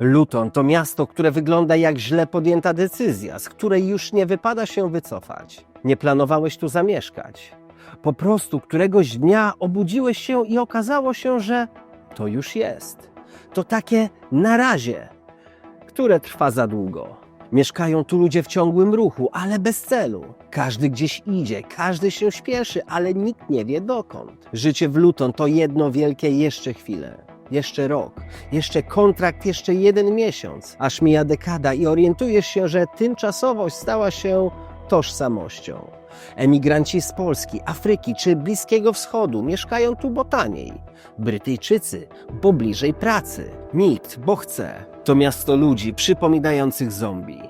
Luton to miasto, które wygląda jak źle podjęta decyzja, z której już nie wypada się wycofać. Nie planowałeś tu zamieszkać. Po prostu któregoś dnia obudziłeś się i okazało się, że to już jest. To takie na razie, które trwa za długo. Mieszkają tu ludzie w ciągłym ruchu, ale bez celu. Każdy gdzieś idzie, każdy się śpieszy, ale nikt nie wie dokąd. Życie w Luton to jedno wielkie jeszcze chwilę. Jeszcze rok, jeszcze kontrakt, jeszcze jeden miesiąc, aż mija dekada i orientujesz się, że tymczasowość stała się tożsamością. Emigranci z Polski, Afryki czy Bliskiego Wschodu mieszkają tu bo taniej. Brytyjczycy, bo bliżej pracy. Nikt, bo chce. To miasto ludzi przypominających zombie.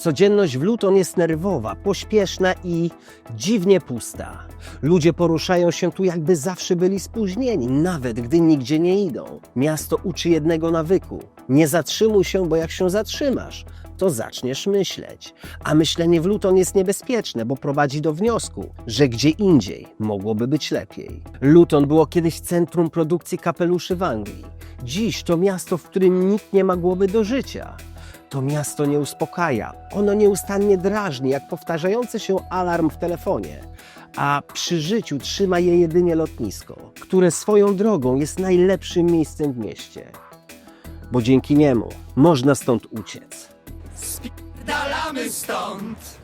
Codzienność w Luton jest nerwowa, pośpieszna i dziwnie pusta. Ludzie poruszają się tu jakby zawsze byli spóźnieni, nawet gdy nigdzie nie idą. Miasto uczy jednego nawyku. Nie zatrzymuj się, bo jak się zatrzymasz, to zaczniesz myśleć. A myślenie w Luton jest niebezpieczne, bo prowadzi do wniosku, że gdzie indziej mogłoby być lepiej. Luton było kiedyś centrum produkcji kapeluszy w Anglii. Dziś to miasto, w którym nikt nie ma głowy do życia. To miasto nie uspokaja. Ono nieustannie drażni, jak powtarzający się alarm w telefonie. A przy życiu trzyma je jedynie lotnisko, które swoją drogą jest najlepszym miejscem w mieście. Bo dzięki niemu można stąd uciec. Dalamy stąd!